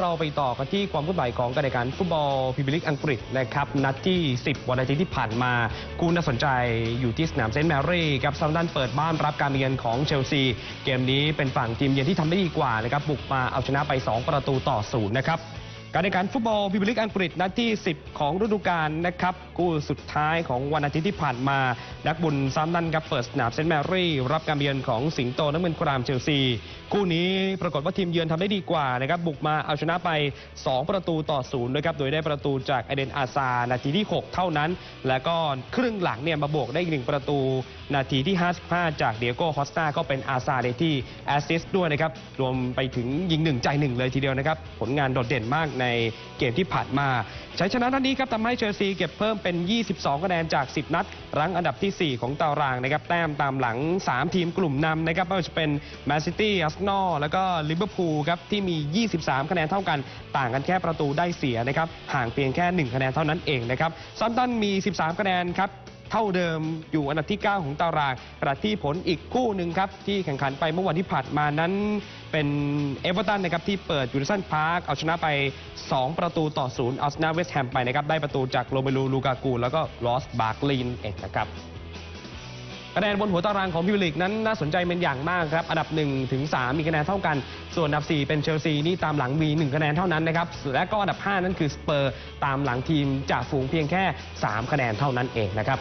เราไปต่อกันที่ความเคลื่อนไหวของการแข่งขันฟุตบอลพรีเมียร์ลีกอังกฤษนะครับนัดที่ 10 วันอาทิตย์ที่ผ่านมาคู่น่าสนใจอยู่ที่สนามเซนต์แมรี่ครับซัมดันเปิดบ้านรับการเยือนของเชลซี เกมนี้เป็นฝั่งทีมเยือนที่ทำได้ดีกว่านะครับบุกมาเอาชนะไป 2 ประตูต่อศูนย์นะครับ การแข่งขันฟุตบอลพรีเมียร์ลีกอังกฤษนัดที่ 10 ของฤดูกาลนะครับคู่สุดท้ายของวันอาทิตย์ที่ผ่านมา นักบุญซัมดันครับเปิดสนามเซนต์แมรี่รับการเยือนของสิงโตน้ำเงินครามเชลซี คู่นี้ปรากฏว่าทีมเยือนทำได้ดีกว่านะครับบุกมาเอาชนะไป 2 ประตูต่อศูนย์นะครับโดยได้ประตูจากไอเดนอาซานาทีที่ 6 เท่านั้น แล้วก็ครึ่งหลังเนี่ยมาบวกได้อีกหนึ่งประตู นาทีที่ 55 จากเดียโก้คอสตาก็เป็นอาซาเดที่แอสซิสต์ด้วยนะครับรวมไปถึงยิงหนึ่งใจหนึ่งเลยทีเดียวนะครับผลงานโดดเด่นมากในเกมที่ผ่านมาใชัยชนะนัดนี้ครับทำให้เชลซีเก็บเพิ่มเป็น 22 คะแนนจาก 10 นัด รั้งอันดับที่ 4 ของตารางนะครับแต้มตามหลัง 3 ทีมกลุ่มนำนะครับไม่ว่าจะเป็นแมนซิตี้อาร์เซนอลแล้วก็ลิเวอร์พูลครับที่มี 23 คะแนนเท่ากัน ต่างกันแค่ประตูได้เสียนะครับห่างเพียงแค่ 1 คะแนนเท่านั้นเองนะครับซัมตันมี 13 คะแนนครับเท่าเดิมอยู่อันดับที่ 9 ของตารางขณะที่ผลอีกคู่หนึ่งครับที่แข่งขันไปเมื่อวันที่ผ่านมานั้น เป็นเอเวอร์ตันนะครับที่เปิดยูนิสันพาร์คเอาชนะไป 2 ประตูต่อศูนย์เอาชนะเวสต์แฮมไปนะครับได้ประตูจากโรเมลูลูกากูแล้วก็ลอสบาร์กลีนเองนะครับคะแนนบนหัวตารางของพิวลิกนั้นน่าสนใจเป็นอย่างมากครับ อันดับ1ถึง3มีคะแนนเท่ากัน ส่วนอันดับ 4 เป็นเชลซีนี่ตามหลังมี 1 คะแนนเท่านั้นนะครับ และก็อันดับ 5 นั่นคือสเปอร์ตามหลังทีมจากฝูงเพียงแค่ 3 คะแนนเท่านั้นเองนะครับ